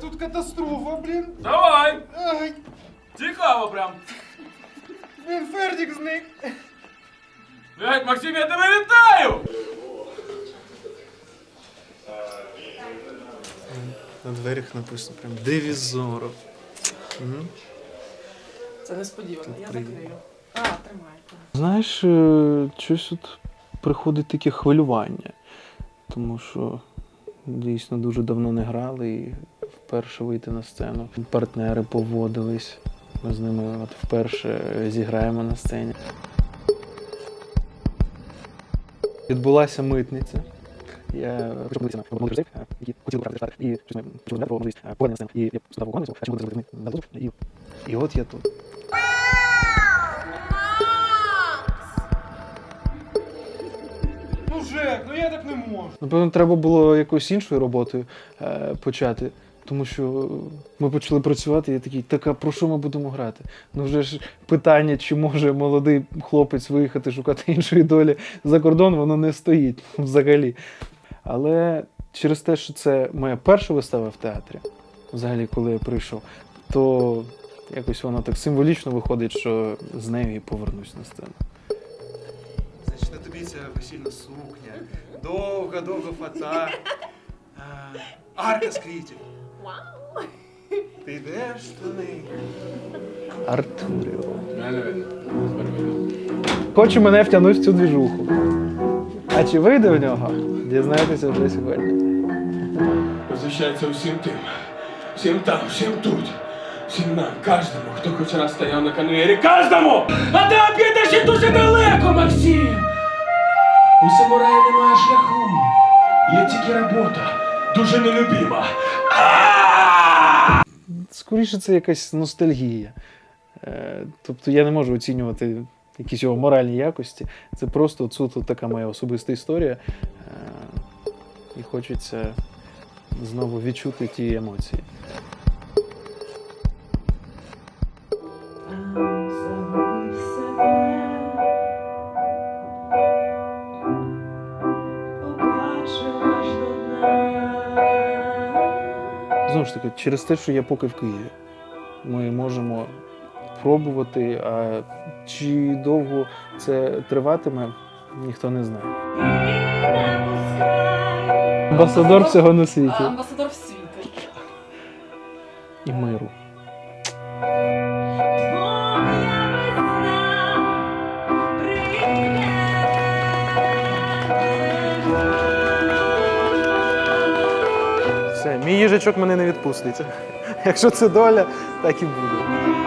тут катастрофа, блін. Давай! Ай, Цікаво прям. блін, Фердік зник. Блядь, Максим, я тебе вітаю! На дверях написано прям Девізоро. Це несподівано, я закрию. А, тримайте. Знаєш, е, щось от приходить таке хвилювання, тому що дійсно дуже давно не грали і вперше вийти на сцену. Партнери поводились. Ми з ними от вперше зіграємо на сцені. Відбулася митниця. Я хотіли брати і. І я. І, і от я тут. Ну, Жек, ну я так не можу. Напевно, треба було якоюсь іншою роботою е, почати. Тому що ми почали працювати, і я такий, так а про що ми будемо грати? Ну вже ж питання, чи може молодий хлопець виїхати шукати іншої долі за кордон, воно не стоїть взагалі. Але через те, що це моя перша вистава в театрі, взагалі, коли я прийшов, то якось воно так символічно виходить, що з нею і повернусь на сцену. Значить, на тобі ця весільна сукня. Довга, довга фата. А, Арка з квітів. Ти йдеш туди. Артуріо. Хоче мене втягнути в цю двіжуху. А чи вийде в нього? Дізнаєтеся вже сьогодні. Посвящається усім тим. Всім там, всім тут. Всім нам, кожному, хто хоч раз стояв на конвейері. Кожному! А ти об'їдеш і дуже далеко, Максим! У самурая немає шляху. Є тільки робота. Дуже нелюбима. Скоріше, це якась ностальгія. Е, Тобто я не можу оцінювати якісь його моральні якості. Це просто суто така моя особиста історія. Е, І хочеться знову відчути ті емоції. Знову ж таки, через те, що я поки в Києві, ми можемо пробувати, а чи довго це триватиме, ніхто не знає. Амбасадор всього на світі Амбасадор в світі. і миру. Мій їжачок мене не відпустить. Якщо це доля, так і буде.